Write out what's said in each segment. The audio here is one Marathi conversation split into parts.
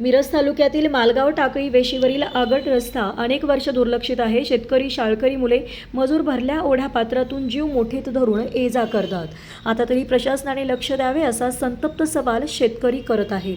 मिरज तालुक्यातील मालगाव टाकळी वेशीवरील आगट रस्ता अनेक वर्ष दुर्लक्षित आहे. शेतकरी शाळकरी मुले मजूर भरल्या ओढ्या पात्रातून जीव मोठीत धरून ये जा करतात. आता तरी प्रशासनाने लक्ष द्यावे असा संतप्त सवाल शेतकरी करत आहेत.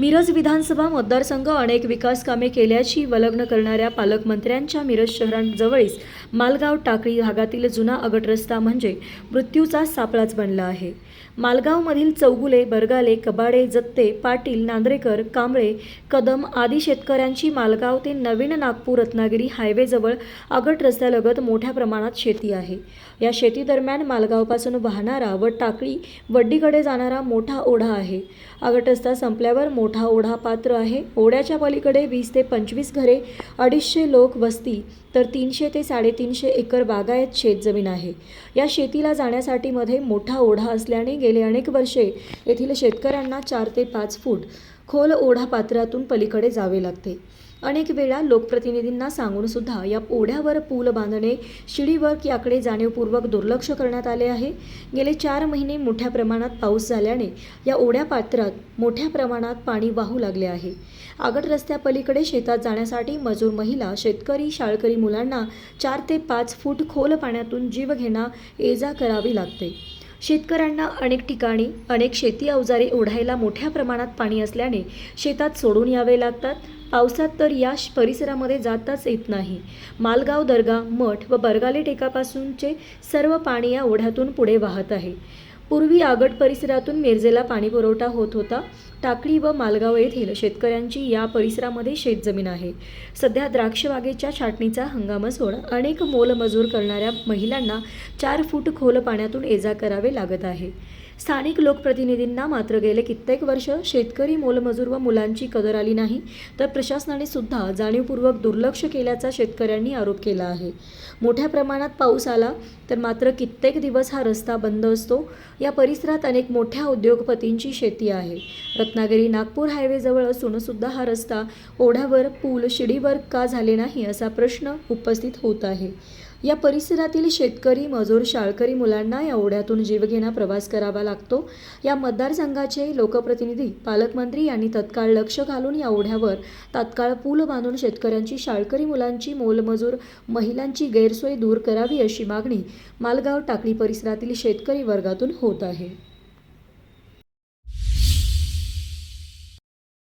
मिरज विधानसभा मतदारसंघ अनेक विकास कामे केल्याची वलग्न करणाऱ्या पालकमंत्र्यांच्या मिरज शहरांजवळीच मालगाव टाकळी भागातील जुना अगट रस्ता म्हणजे मृत्यूचा सापळाच बनला आहे. मालगावमधील चौगुले बरगाले कबाडे जत्ते पाटील नांद्रेकर कांबळे कदम आदी शेतकऱ्यांची मालगाव ते नवीन नागपूर रत्नागिरी हायवेजवळ अगट रस्त्यालगत मोठ्या प्रमाणात शेती आहे. या शेतीदरम्यान मालगावपासून वाहणारा व टाकळी वड्डीकडे जाणारा मोठा ओढा आहे. अगट रस्ता संपल्यावर मोठा ओढा पात्र आहे. ओढ्याच्या पलीकडे वीस ते पंचवीस घरे अडीचशे लोक वस्ती तर तीनशे ते साडेतीनशे एकर बागायत शेतजमीन आहे. या शेतीला जाण्यासाठी मध्ये मोठा ओढा असल्याने गेले अनेक वर्षे येथील शेतकऱ्यांना चार ते पाच फूट खोल ओढा पात्रातून पलीकडे जावे लागते. अनेक वेळा लोकप्रतिनिधींना सांगून सुद्धा या ओढ्यावर पूल बांधणे शिडीवर्क याकडे जाणीवपूर्वक दुर्लक्ष करण्यात आले आहे. गेले चार महिने मोठ्या प्रमाणात पाऊस झाल्याने या ओढ्या पात्रात मोठ्या प्रमाणात पाणी वाहू लागले आहे. आगट रस्त्यापलीकडे शेतात जाण्यासाठी मजूर महिला शेतकरी शाळकरी मुलांना चार ते पाच फूट खोल पाण्यातून जीवघेणा ये जा करावी लागते. शेतकऱ्यांना अनेक ठिकाणी अनेक शेती अवजारे ओढायला मोठ्या प्रमाणात पाणी असल्याने शेतात सोडून यावे लागतात. पावसात तर या श- परिसरामध्ये जाताच येत नाही. मालगाव दर्गा मठ व बरगाले टेकापासूनचे सर्व पाणी या ओढ्यातून पुढे वाहत आहे. पूर्वी आगट परिसरातून मिरजेला पाणी पुरवठा होत होता. टाकळी व मालगाव येथील शेतकऱ्यांची या परिसरामध्ये शेतजमीन आहे. सध्या द्राक्षबागेच्या छाटणीचा हंगाम असून अनेक मोलमजूर करणाऱ्या महिलांना चार फूट खोल पाण्यातून एजा करावे लागत आहे. स्थानिक लोकप्रतिनिधींना मात्र गेले कित्येक वर्ष शेतकरी मोलमजूर व मुलांची कदर आली नाही तर प्रशासनाने सुद्धा जाणीवपूर्वक दुर्लक्ष केल्याचा शेतकऱ्यांनी आरोप केला आहे. मोठ्या प्रमाणात पाऊस आला तर मात्र कित्येक दिवस हा रस्ता बंद असतो. या परिसरात अनेक मोठ्या उद्योगपतींची शेती आहे. रत्नागिरी नागपूर हायवेजवळ असून सुद्धा हा रस्ता ओढ्यावर पूल शिडीवर का झाले नाही असा प्रश्न उपस्थित होत आहे. या परिसरातील शेतकरी मजूर शाळकरी मुलांना या ओढ्यातून जीवघेणा प्रवास करावा लागतो. या मतदारसंघाचे लोकप्रतिनिधी पालकमंत्री यांनी तत्काळ लक्ष घालून या ओढ्यावर तात्काळ पूल बांधून शेतकऱ्यांची शाळकरी मुलांची मोलमजूर महिलांची गैरसोय दूर करावी अशी मागणी मालगाव टाकळी परिसरातील शेतकरी वर्गातून होत आहे.